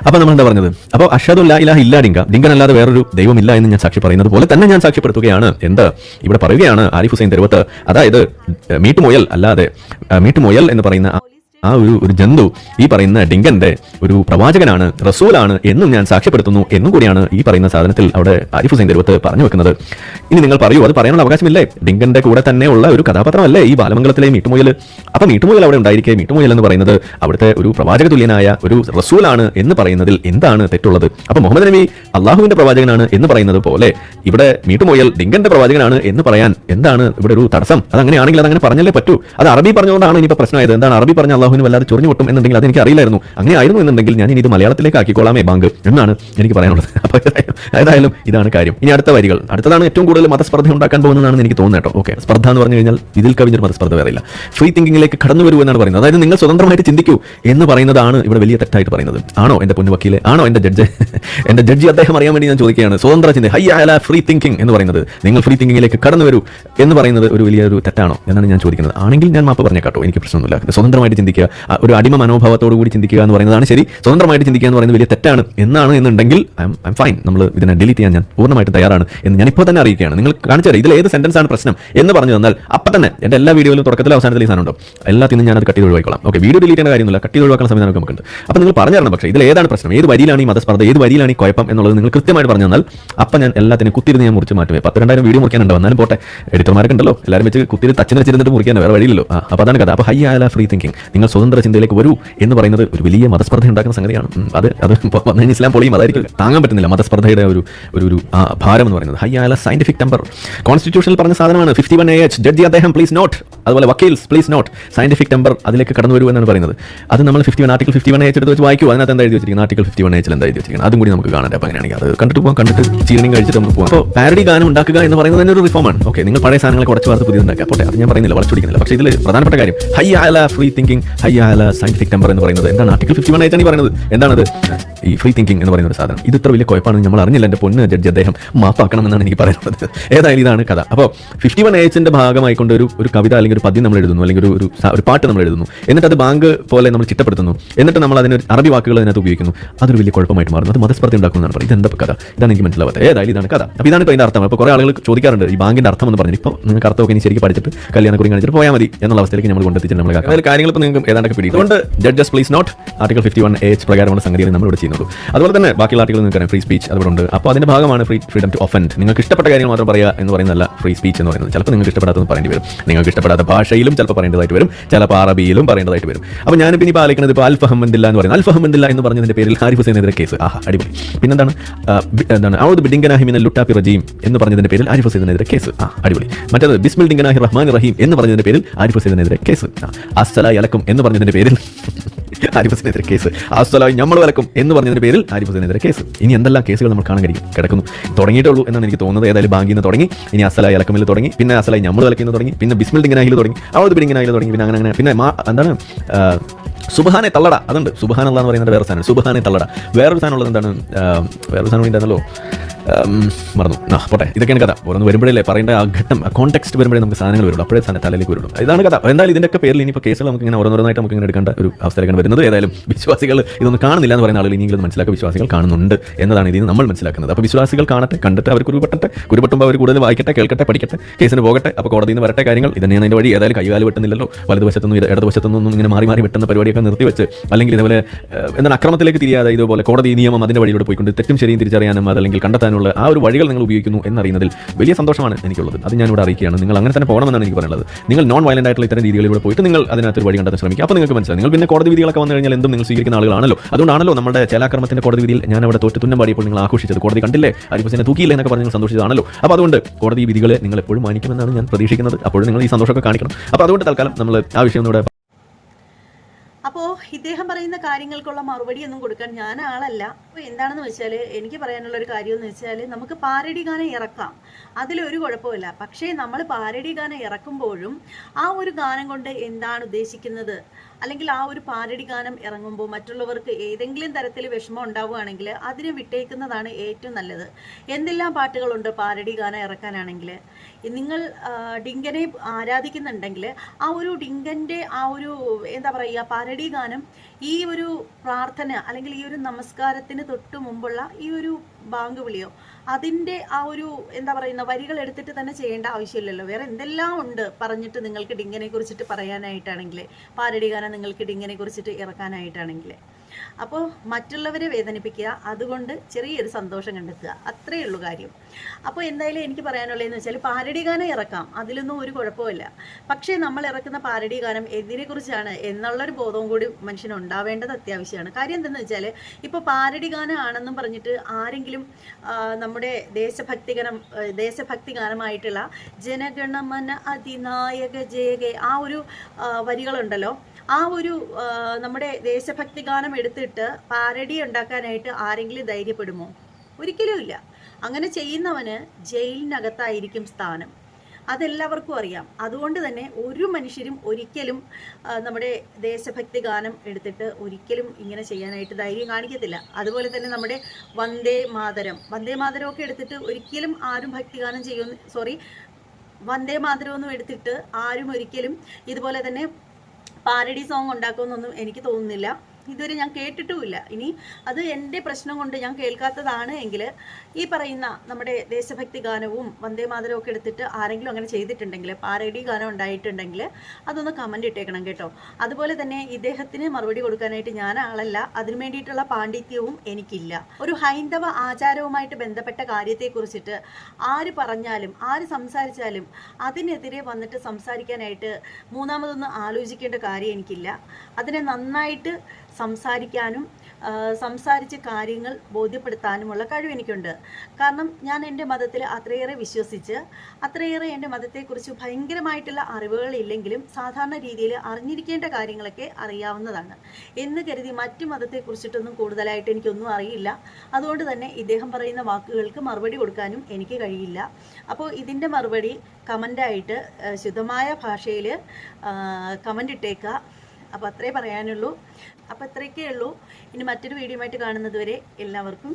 അപ്പോൾ നമ്മൾ എന്താ പറഞ്ഞത്? അപ്പോൾ അഷാദ് ഇലാഹ ഇല്ല ഡിങ്ക ഡിങ്കനല്ലാതെ വേറൊരു ദൈവമില്ല എന്ന് ഞാൻ സാക്ഷി പറയുന്നത് പോലെ തന്നെ ഞാൻ സാക്ഷ്യപ്പെടുത്തുകയാണ്. എന്ത്? ഇവിടെ പറയുകയാണ് ആരിഫ് ഹുസൈൻ തെരുവത്ത്. അതായത് മീട്ടുമുയൽ അല്ലാതെ മീട്ടുമുയൽ എന്ന് പറയുന്ന ആ- ഒരു ഒരു ജന്തു ഈ പറയുന്ന ഡിങ്കന്റെ ഒരു പ്രവാചകനാണ് റസൂലാണ് എന്നും ഞാൻ സാക്ഷ്യപ്പെടുത്തുന്നു എന്നും കൂടിയാണ് ഈ പറയുന്ന സാധനത്തിൽ അവിടെ ആരിഫ് ഹുസൈൻ തെരുവത്ത് പറഞ്ഞു വെക്കുന്നത്. ഇനി നിങ്ങൾ പറയൂ അത് പറയാനുള്ള അവകാശമില്ലേ? ഡിങ്കന്റെ കൂടെ തന്നെ ഉള്ള ഒരു കഥാപാത്രമല്ലേ ഈ ബാലമംഗലത്തിലെ മീട്ടുമുയൽ? അപ്പൊ മീട്ടുമുയൽ അവിടെ ഉണ്ടായിരിക്കെ. മീട്ടുമുയൽ എന്ന് പറയുന്നത് അവിടുത്തെ ഒരു പ്രവാചക തുല്യനായ ഒരു റസൂലാണ് എന്ന് പറയുന്നതിൽ എന്താണ് തെറ്റുള്ളത്? അപ്പൊ മുഹമ്മദ് നബി അള്ളാഹുവിന്റെ പ്രവാചകനാണ് എന്ന് പറയുന്നത് പോലെ ഇവിടെ മീട്ടുമുയൽ ഡിങ്കന്റെ പ്രവാചകനാണ് എന്ന് പറയാൻ എന്താണ് ഇവിടെ ഒരു തടസ്സം? അത് അങ്ങനെ പറഞ്ഞല്ലേ പറ്റൂ. അത് അറബി പറഞ്ഞുകൊണ്ടാണ് ഇനിയിപ്പോൾ പ്രശ്നമായത്. എന്താണ് അറബി പറഞ്ഞ അള്ളാഹുവിന് വല്ലാതെ ചൊറിഞ്ഞു പൊട്ടും എന്നുണ്ടെങ്കിൽ അത് എനിക്ക് അറിയില്ലായിരുന്നു അങ്ങനെ ആയിരുന്നു എന്നുണ്ടെങ്കിൽ ഞാൻ ഇനി ഇത് മലയാളത്തിലേക്ക് ആക്കിക്കോളാമേ ബാങ്ക് എന്നാണ് എനിക്ക് പറയാനുള്ളത്. ഏതായാലും- ഇതാണ് കാര്യം. ഇനി അടുത്ത വരികൾ. അടുത്തതാണ് ഏറ്റവും കൂടുതൽ മതസ്പർദ്ധ ഉണ്ടാക്കാൻ പോകുന്നതാണ് എനിക്ക് തോന്നുന്നത് ഓക്കെ. സ്പർദ്ധ എന്ന് പറഞ്ഞു കഴിഞ്ഞാൽ ഇതിൽ കവിഞ്ഞൊരു മതസ്പർദ്ധ വേറെയില്ല ഫ്രീ തിങ്കിങ്ങിലേക്ക് കടന്നു വരൂ എന്നാണ് പറയുന്നത്. അതായത് നിങ്ങൾ സ്വതന്ത്രമായിട്ട് ചിന്തിക്കൂ എന്ന് പറയുന്നതാണ് ഇവിടെ വലിയ തെറ്റായിട്ട് പറയുന്നത്. ആണോ എന്റെ പൊന്നു വക്കീലെ? ആണോ എന്റെ ജഡ്ജ്? എന്റെ ജഡ്ജി അദ്ദേഹം അറിയാൻ വേണ്ടി ഞാൻ ചോദിക്കുകയാണ്. സ്വതന്ത്ര ചിന്ത. ഹൈ അല ഫ്രീ തിങ്കിങ് എന്ന് പറയുന്നത്. നിങ്ങൾ ഫ്രീ തിങ്കിങ്ങിലേക്ക് കടന്നു വരൂ എന്ന് പറയുന്നത് ഒരു വലിയൊരു തെറ്റാണോ എന്നാണ് ഞാൻ ചോദിക്കുന്നത്. ആണെങ്കിൽ ഞാൻ മാപ്പ് പറഞ്ഞേക്കാട്ടോ എനിക്ക് പ്രശ്നമൊന്നുമില്ല. സ്വതന്ത്രമായിട്ട് ചിന്തിക്കുക. ഒരു അടിമ മനോഭാവത്തോടു കൂടി ചിന്തിക്കുക എന്ന് പറയുന്നതാണ് ശരി. സ്വതന്ത്രമായിട്ട് ചിന്തിക്കുക എന്ന് പറയുന്നത് വലിയ തെറ്റാണ്. എന്നാണ് എന്നുണ്ടെങ്കിൽ ഐ എം ഫൈൻ നമ്മൾ ഇതിനെ ഡിലീറ്റ് ചെയ്യാൻ ഞാൻ പൂർണമായിട്ട് തയ്യാറാണ് എന്ന് ഞാൻ ഇപ്പോൾ തന്നെ അറിയിക്കുകയാണ്. നിങ്ങൾ കാണിച്ചു തരാം ഇതിൽ ഏത് സെന്റൻസ് ആണ് പ്രശ്നം എന്ന് പറഞ്ഞു തന്നാൽ അപ്പം തന്നെ എന്റെ എല്ലാ വീഡിയോയിലും തുടക്കത്തിൽ അവസാനത്തിൽ ഈ സാധനം ഉണ്ടോ? എല്ലാത്തിനും ഞാൻ അത് കട്ടി ഒഴിവാക്കിക്കോളാം. ഓക്കെ വീഡിയോ ഡിലീറ്റ് ചെയ്യുന്ന കാര്യമൊന്നുമില്ല. കട്ടി ഒഴിവാക്കുന്ന സംവിധാനം നമുക്കുണ്ട്. അപ്പോൾ നിങ്ങൾ പറഞ്ഞു തരണം പക്ഷേ ഇതിൽ ഏതാണ് പ്രശ്നം? ഏത് വരിയിലാണ് ഈ മതസ്പർദ്ധ? ഏത് വരിയിലാണ് ഈ കുഴപ്പം എന്നുള്ളത് നിങ്ങൾ കൃത്യമായിട്ട് പറഞ്ഞു തന്നാൽ അപ്പം ഞാൻ എല്ലാത്തിനും കുത്തിരുന്ന് ഞാൻ മുറിച്ച് മാറ്റുമേ പത്ത് രണ്ടായിരം വീഡിയോ മുറിക്കാനുണ്ട് വന്നാലും പോട്ടെ. എഡിറ്റർമാരൊക്കെ ഉണ്ടല്ലോ. എല്ലാവരും വെച്ച് കുത്തിരി തച്ചിന് വെച്ചിരുന്നിട്ട് മുറിക്കാൻ വേറെ വഴിയില്ലല്ലോ. അപ്പോൾ അതാണ് കഥ. അപ്പോൾ ഹൈ ആയാല ഫ്രീ തിങ്കിങ് നിങ്ങൾ സ്വതന്ത്ര ചിന്തയിലേക്ക് വരൂ എന്ന് പറയുന്നത് ഒരു വലിയ മതസ്പർദ്ധ ഉണ്ടാക്കുന്ന സംഗതിയാണ്. അത് അത് വന്നതിന് വന്നു ഇസ്ലാം പൊളിയും അതായിരിക്കും. താങ്ങാൻ പറ്റുന്നില്ല മതസ്പർദ്ധയുടെ ഒരു ഒരു ഒരു ഭാരം എന്ന് പറയുന്നത്. ഹൈ ആല സയന്റിഫിക് ടെമ്പർ കോൺസ്റ്റിറ്റ്യൂഷനിൽ പറഞ്ഞ സാധനമാണ് fifty one A H judge അദ്ദേഹം പ്ലീസ് നോട്ട് അതുപോലെ വക്കീൽസ് പ്ലീസ് നോട്ട് സയന്റിഫിക് ടെമ്പർ അതിലേക്ക് കടന്നു വരൂ എന്നാണ് പറയുന്നത്. അത് നമ്മൾ fifty one article fifty one H എടുത്ത് വെച്ച് വായിക്കൂ. അതിനകത്ത് എന്താ എഴുതി വെച്ചിരിക്കുന്നത്? ആർട്ടിക്കൽ ഫിഫ്റ്റി വൺ എച്ചിൽ എന്താ എഴുതി വെച്ചിരിക്കുന്നത്? അതും കൂടി നമുക്ക് കാണാൻ അപ്പോൾ അങ്ങനെയാണെങ്കിൽ അത് കണ്ടിട്ട് പോകാം കണ്ടിട്ട് ചീരണിയും കഴിച്ചിട്ട് നമുക്ക് പോകാം അപ്പോൾ പാരഡി ഗാനം ഉണ്ടാക്കുക എന്ന് പറയുന്നത് തന്നെ ഒരു റിഫോമാണ് ഓക്കെ നിങ്ങൾ പഴയ സാധനങ്ങളെ കുറച്ച് വാർത്ത പുതിയതുണ്ടാക്കുക. പോട്ടെ അത് ഞാൻ പറയുന്നില്ല. വളച്ചൊടിക്കുന്നില്ല പക്ഷേ ഇതിൽ പ്രധാനപ്പെട്ട കാര്യം ഹൈ ആല ഫ്രീ തിങ്കിങ് ഹൈ ആല സയന്റിഫിക് നമ്പർ എന്ന് പറയുന്നത്. എന്താണ് ആർട്ടിക്കൽ ഫിഫ്റ്റി വൺ എച്ചാണ് ഈ പറയുന്നത്. എന്താണത്? ഈ ഫ്രീ തിങ്കിങ് എന്ന് പറയുന്ന ഒരു സാധനം. ഇത് ഇത്ര വലിയ കുഴപ്പമാണ് നമ്മൾ അറിഞ്ഞില്ല. എന്റെ പൊന്ന് ജഡ്ജ് അദ്ദേഹം മാപ്പാക്കണം എന്നാണ് എനിക്ക് പറയുന്നത്. ഏതായാലും ഇതാണ് കഥ. അപ്പോൾ ഫിഫ്റ്റി വൺ ഏജിന്റെ ഭാഗമായിക്കൊണ്ട് ഒരു ഒരു കവിത അല്ലെങ്കിൽ ഒരു പദ്യം നമ്മൾ എഴുതുന്നു. അല്ലെങ്കിൽ ഒരു ഒരു പാട്ട് നമ്മൾ എഴുതുന്നു. എന്നിട്ട് അത് ബാങ്ക് പോലെ നമ്മൾ ചിട്ടപ്പെടുത്തുന്നു. എന്നിട്ട് നമ്മൾ അതിനൊരു അറബി വാക്കുകൾ അതിനകത്ത് ഉപയോഗിക്കുന്നു. അതൊരു വലിയ കുഴപ്പമായിട്ട് മാറുന്നു. അത് മതസ്പർദ്ധ ഉണ്ടാക്കുന്നതാണ് പറയുന്നത്. ഇതെന്താ കഥ? ഇതാണ് എനിക്ക് മനസ്സിലാവാത്തത്. ഏതായാലും ഇതാണ് കഥ. അപ്പോൾ ഇതാണ് ഇപ്പോൾ അതിന്റെ അർത്ഥം. അപ്പോൾ കുറേ ആളുകൾ ചോദിക്കാറുണ്ട് ഈ ബാങ്കിന്റെ അർത്ഥം എന്ന് പറഞ്ഞിട്ട്. ഇപ്പോൾ നിങ്ങൾക്ക് അർത്ഥമൊക്കെ ഇനി ശരിക്കും പഠിച്ചിട്ട് കല്യാണക്കുറി കാണിച്ചിട്ട് പോയാൽ മതി എന്നുള്ള അവസ്ഥയിലേക്ക് നമ്മൾ കൊണ്ടെത്തിച്ചിട്ട് നമ്മൾ കാര്യങ്ങൾ ഇപ്പോൾ നിങ്ങൾക്ക് ഏതാണ്ടൊക്കെ പിടിയിട്ടുണ്ട്. Judges please note article fifty one H പ്രകാരമുള്ള സംഗതികൾ നമ്മൾ ഇവിടെ ചെയ്യുന്നത് അതുപോലെ തന്നെ ബാക്കിയുള്ള ആർട്ടിക്കൽ നിങ്ങൾക്ക് ഫ്രീ സ്പീച്ച് അതുകൊണ്ട് ഉണ്ട്. അപ്പോൾ അതിന്റെ ഭാഗമാണ് ഫ്രീ ഫ്രീഡം ടു ഒഫൻഡ് നിങ്ങൾക്ക് ഇഷ്ടപ്പെട്ട കാര്യങ്ങൾ മാത്രം പറയുക എന്ന് പറയുന്നതല്ല ഫ്രീ സ്പീച്ച് എന്ന് പറയുന്നത്. ചിലപ്പോൾ നിങ്ങൾക്ക് ഇഷ്ടപ്പെടാത്തത് പറയേണ്ടി വരും. നിങ്ങൾക്ക് ഇഷ്ടപ്പെടാത്ത ഭാഷയിലും ചിലപ്പോൾ പറയേണ്ടതായിട്ട് വരും. ചിലപ്പോൾ അറബിയിലും പറയേണ്ടതായിട്ട് വരും. അപ്പോൾ ഞാനിപ്പോൾ ഇനി പാലിക്കുന്നത് ഇപ്പോൾ അൽഫഹമ്മദില്ല എന്ന് പറയുന്നത്. അൽഫഹമ്മദില്ല എന്ന് പറഞ്ഞതിന്റെ പേരിൽ ഹാരിഫ് ഹുസൈനെതിരെ കേസ് ആഹ് അടിപൊളി. പിന്നെന്താണ്? എന്താണ്? ഔദ് ബിഡിംഗനാഹിമിന ലുട്ടാപ്പി റജീം എന്ന് പറഞ്ഞതിന്റെ പേരിൽ ആരിഫ് ഹുസൈനെതിരെ കേസ് ആ അടിപൊളി. മറ്റേത് ബിസ്മിൽ ഡിംഗനാഹി റഹ്മാൻ റഹീം എന്ന് പറഞ്ഞതിന്റെ പേരിൽ ആരിഫ് ഹുസൈനെതിരെ കേസ് അസ്സലായി അലക്കും എന്ന് പറഞ്ഞതിന്റെ പേരിൽ ആരിഫ് കേസ്. സ്ഥലമായി നമ്മൾ വിലക്കും എന്ന് പറഞ്ഞതിന്റെ പേരിൽ ആരിഫ് കേസ്. ഇനി എന്തെല്ലാം കേസുകൾ നമ്മൾ കാണാൻ കഴിയും കിടക്കുന്നു. തുടങ്ങിയിട്ടേ ഉള്ളൂ എന്നാണ് എനിക്ക് തോന്നുന്നത്. ഏതായാലും ബാങ്കിൽ നിന്ന് തുടങ്ങി. ഇനി അസലായി ഇലക്കമിൽ തുടങ്ങി. പിന്നെ അസലായി നമ്മൾ വിലക്കുന്നു തുടങ്ങി. പിന്നെ ബിസ്മിൽ ഡിംഗനാഹിൽ തുടങ്ങി. അവത് ബിഡിംഗനാഹിൽ തുടങ്ങി. പിന്നെ അങ്ങനെ അങ്ങനെ. പിന്നെ എന്താണ് ആ, സുബഹാനെ തള്ളട. അതുണ്ട്. സുബഹാൻ എന്ന് പറയുന്നത് വേറെ സാധനം സുബഹാനെ തള്ളട. വേറൊരു സാധനം ഉള്ളത് എന്താണ് വേറെ വേറൊരു സാധനം ഉണ്ടായിരുന്നല്ലോ മറന്നു. ആ പോട്ടെ. ഇതൊക്കെയാണ് കഥ. ഓരോന്ന് വരുമ്പോഴല്ലേ പറയേണ്ട ആ ഘട്ടം ആ കോൺടെക്സ്റ്റ് വരുമ്പോഴേ നമുക്ക് സാധനങ്ങൾ വരുള്ളൂ. അപ്പോഴേ സാധനം തലയിലേക്ക് വരുള്ളൂ. ഇതാണ് കഥ. എന്തായാലും ഇതിന്റെയൊക്കെ പേരിൽ ഇനിയിപ്പോൾ കേസുകൾ നമുക്ക് ഇങ്ങനെ ഓരോന്നോരോന്നായിട്ട് നമുക്ക് ഇങ്ങനെ എടുക്കേണ്ട ഒരു അവസ്ഥയിലേക്കാണ് വരുന്നത്. ഏതായാലും വിശ്വാസികൾ ഇതൊന്നും കാണുന്നില്ല എന്ന് പറയുന്ന ആളുകൾ ഇനിയെങ്കിലും മനസ്സിലാക്കുക വിശ്വാസികൾ കാണുന്നുണ്ട് എന്നതാണ് ഇതിന് നമ്മൾ മനസ്സിലാക്കുന്നത്. അപ്പോൾ വിശ്വാസികൾ കാണട്ടെ കണ്ടിട്ട് അവർ കുരുപെട്ടെ കുരുപെട്ടുമ്പോൾ അവർ കൂടുതൽ വായിക്കട്ടെ കേൾക്കട്ടെ പഠിക്കട്ടെ കേസിന് പോകട്ടെ അപ്പോൾ കോടതിയിൽ നിന്ന് വരട്ടെ കാര്യങ്ങൾ ഇതന്നെയാണ് അതിന്റെ വഴി. ഏതായാലും കൈകാൽ വെട്ടുന്നില്ലല്ലോ. വലതുവശത്തുനിന്നും ഇട- ഇടതുവശത്തുനിന്നും ഇങ്ങനെ മാറി മാറി വെട്ടുന്ന പരിപാടിയൊക്കെ നിർത്തിവെച്ച് അല്ലെങ്കിൽ ഇതുപോലെ എന്താണ് അക്രമത്തിലേക്ക് തിരിയാതെ ഇതുപോലെ കോടതി നിയമം അതിന്റെ വഴിയിലൂടെ പോയിക്കൊണ്ട് തെറ്റും ശരിയും തിരിച്ചറിയാനും അതല്ലെങ്കിൽ കണ്ടെത്താനുള്ള ആ ഒരു വഴികൾ നിങ്ങൾ ഉപയോഗിക്കുന്നു എന്നറിയുന്നതിൽ വലിയ സന്തോഷമാണ് എനിക്കുള്ളത്. അത് ഞാനിവിടെ അറിയിക്കുകയാണ്. നിങ്ങൾ അങ്ങനെ തന്നെ പോകണമെന്നാണ് എനിക്ക് പറയുന്നത് നിങ്ങൾ നോൺ വയലന്റ് ആയിട്ടുള്ള ഇത്തരം രീതികളിലൂടെ പോയിട്ട് നിങ്ങൾ അതിനകത്ത് ഒരു വഴി കണ്ടെത്താൻ ശ്രമിക്കുക. അപ്പോൾ നിങ്ങൾക്ക് മനസ്സിലായി നിങ്ങൾ പിന്നെ കോടതി വിധികളൊക്കെ വന്നു കഴിഞ്ഞാൽ എന്തും നിങ്ങൾ സ്വീകരിക്കുന്ന ആളുകളാണല്ലോ. അതുകൊണ്ടാണല്ലോ നമ്മുടെ ചേലാക്രമത്തിന്റെ കോടതി വിധിയിൽ ഞാൻ അവിടെ തോറ്റ് തുന്നം പാടിയപ്പോൾ നിങ്ങൾ ആഘോഷിച്ചത്. കോടതി കണ്ടില്ലേ? അരിപ്പസിനെ തൂക്കിയില്ല എന്നൊക്കെ പറഞ്ഞ് നിങ്ങൾ സന്തോഷിച്ചതാണല്ലോ. അപ്പോൾ അതുകൊണ്ട് കോടതി വിധികളെ നിങ്ങൾ എപ്പോഴും മാനിക്കുമെന്നാണ് ഞാൻ പ്രതീക്ഷിക്കുന്നത്. അപ്പോഴും നിങ്ങൾ ഈ സന്തോഷമൊക്കെ കാണിക്കണം. അപ്പോൾ അതുകൊണ്ട് തൽക്കാലം നമ്മൾ ആ വിഷയം ഇവിടെ അപ്പോൾ ഇദ്ദേഹം പറയുന്ന കാര്യങ്ങൾക്കുള്ള മറുപടി ഒന്നും കൊടുക്കാൻ ഞാൻ ആളല്ല. അപ്പോൾ എന്താണെന്ന് വെച്ചാൽ എനിക്ക് പറയാനുള്ള ഒരു കാര്യം എന്ന് വെച്ചാൽ നമുക്ക് പാരഡി ഗാനം ഇറക്കാം അതിലൊരു കുഴപ്പമില്ല. പക്ഷേ നമ്മൾ പാരഡി ഗാനം ഇറക്കുമ്പോഴും ആ ഒരു ഗാനം കൊണ്ട് എന്താണ് ഉദ്ദേശിക്കുന്നത്? അല്ലെങ്കിൽ ആ ഒരു പാരടി ഗാനം ഇറങ്ങുമ്പോൾ മറ്റുള്ളവർക്ക് ഏതെങ്കിലും തരത്തിൽ വിഷമം ഉണ്ടാവുകയാണെങ്കിൽ അതിനെ വിട്ടേക്കുന്നതാണ് ഏറ്റവും നല്ലത്. എന്തെല്ലാം പാട്ടുകളുണ്ട് പാരടി ഗാനം ഇറക്കാനാണെങ്കിൽ? നിങ്ങൾ ഡിങ്കനെ ആരാധിക്കുന്നുണ്ടെങ്കിൽ ആ ഒരു ഡിങ്കന്റെ ആ ഒരു എന്താ പറയുക പാരടി ഗാനം ഈ ഒരു പ്രാർത്ഥന അല്ലെങ്കിൽ ഈ ഒരു നമസ്കാരത്തിന് തൊട്ട് മുമ്പുള്ള ഈ ഒരു ബാങ്ക് വിളിയോ. അതിന്റെ ആ ഒരു എന്താ പറയുന്ന വരികൾ എടുത്തിട്ട് തന്നെ ചെയ്യേണ്ട ആവശ്യമില്ലല്ലോ. വേറെ എന്തെല്ലാം ഉണ്ട് പറഞ്ഞിട്ട് നിങ്ങൾക്ക് ഡിങ്ങിനെ കുറിച്ചിട്ട് പറയാനായിട്ടാണെങ്കിൽ പാരടി ഗാനം നിങ്ങൾക്ക് ഡിങ്ങിനെ കുറിച്ചിട്ട് ഇറക്കാനായിട്ടാണെങ്കിൽ അപ്പോൾ മറ്റുള്ളവരെ വേദനിപ്പിക്കുക അതുകൊണ്ട് ചെറിയൊരു സന്തോഷം കണ്ടെത്തുക. അത്രയേ ഉള്ളൂ കാര്യം. അപ്പോൾ എന്തായാലും എനിക്ക് പറയാനുള്ളതെന്ന് വെച്ചാൽ പാരഡി ഗാനം ഇറക്കാം. അതിലൊന്നും ഒരു കുഴപ്പമില്ല. പക്ഷേ നമ്മൾ ഇറക്കുന്ന പാരഡി ഗാനം എന്തിനെക്കുറിച്ചാണ് എന്നുള്ളൊരു ബോധവും കൂടി മനുഷ്യന് ഉണ്ടാവേണ്ടത് അത്യാവശ്യമാണ്. കാര്യം എന്തെന്ന് വെച്ചാൽ ഇപ്പോൾ പാരഡി ഗാനം ആണെന്നും പറഞ്ഞിട്ട് ആരെങ്കിലും നമ്മുടെ ദേശഭക്തി ഗാനം ദേശഭക്തി ഗാനമായിട്ടുള്ള ജനഗണമന അതിനായക ജയകെ ആ ഒരു വരികളുണ്ടല്ലോ. ആ ഒരു നമ്മുടെ ദേശഭക്തി ഗാനം എടുത്തിട്ട് പാരഡി ഉണ്ടാക്കാനായിട്ട് ആരെങ്കിലും ധൈര്യപ്പെടുമോ? ഒരിക്കലും ഇല്ല. അങ്ങനെ ചെയ്യുന്നവന് ജയിലിനകത്തായിരിക്കും സ്ഥാനം. അതെല്ലാവർക്കും അറിയാം. അതുകൊണ്ട് തന്നെ ഒരു മനുഷ്യരും ഒരിക്കലും നമ്മുടെ ദേശഭക്തി ഗാനം എടുത്തിട്ട് ഒരിക്കലും ഇങ്ങനെ ചെയ്യാനായിട്ട് ധൈര്യം കാണിക്കത്തില്ല. അതുപോലെ തന്നെ നമ്മുടെ വന്ദേ മാതരം. വന്ദേ മാതരമൊക്കെ എടുത്തിട്ട് ഒരിക്കലും ആരും ഭക്തിഗാനം ചെയ്യുമെന്ന് സോറി വന്ദേ മാതരമൊന്നും എടുത്തിട്ട് ആരും ഒരിക്കലും ഇതുപോലെ തന്നെ പാരഡി സോങ് ഉണ്ടാക്കുമെന്നൊന്നും എനിക്ക് തോന്നുന്നില്ല. ഇതുവരെ ഞാൻ കേട്ടിട്ടുമില്ല. ഇനി അത് എന്റെ പ്രശ്നം കൊണ്ട് ഞാൻ കേൾക്കാത്തതാണ് എങ്കിൽ ഈ പറയുന്ന നമ്മുടെ ദേശഭക്തി ഗാനവും വന്ദേ മാതരവും ഒക്കെ എടുത്തിട്ട് ആരെങ്കിലും അങ്ങനെ ചെയ്തിട്ടുണ്ടെങ്കിൽ പാരഡി ഗാനം ഉണ്ടായിട്ടുണ്ടെങ്കിൽ അതൊന്ന് കമന്റ് ഇട്ടേക്കണം കേട്ടോ. അതുപോലെ തന്നെ ഇദ്ദേഹത്തിന് മറുപടി കൊടുക്കാനായിട്ട് ഞാൻ ആളല്ല. അതിനു വേണ്ടിയിട്ടുള്ള പാണ്ഡിത്യവും എനിക്കില്ല. ഒരു ഹൈന്ദവ ആചാരവുമായിട്ട് ബന്ധപ്പെട്ട കാര്യത്തെക്കുറിച്ചിട്ട് ആര് പറഞ്ഞാലും ആര് സംസാരിച്ചാലും അതിനെതിരെ വന്നിട്ട് സംസാരിക്കാനായിട്ട് മൂന്നാമതൊന്നും ആലോചിക്കേണ്ട കാര്യം എനിക്കില്ല. അതിനെ നന്നായിട്ട് സംസാരിക്കാനും സംസാരിച്ച് കാര്യങ്ങൾ ബോധ്യപ്പെടുത്താനുമുള്ള കഴിവ് എനിക്കുണ്ട്. കാരണം ഞാൻ എന്റെ മതത്തിൽ അത്രയേറെ വിശ്വസിച്ച് അത്രയേറെ എന്റെ മതത്തെക്കുറിച്ച് ഭയങ്കരമായിട്ടുള്ള അറിവുകൾ ഇല്ലെങ്കിലും സാധാരണ രീതിയിൽ അറിഞ്ഞിരിക്കേണ്ട കാര്യങ്ങളൊക്കെ അറിയാവുന്നതാണ്. എന്ന് കരുതി മറ്റ് മതത്തെക്കുറിച്ചിട്ടൊന്നും കൂടുതലായിട്ട് എനിക്കൊന്നും അറിയില്ല. അതുകൊണ്ട് തന്നെ ഇദ്ദേഹം പറയുന്ന വാക്കുകൾക്ക് മറുപടി കൊടുക്കാനും എനിക്ക് കഴിയില്ല. അപ്പോൾ ഇതിന്റെ മറുപടി കമന്റായിട്ട് ശുദ്ധമായ ഭാഷയിൽ കമന്റ് ഇട്ടേക്കുക. അപ്പോൾ അത്രേ പറയാനുള്ളൂ. അപ്പോൾ അത്രയൊക്കെ ഉള്ളൂ. ഇനി മറ്റൊരു വീഡിയോ ആയിട്ട് കാണുന്നത് വരെ എല്ലാവർക്കും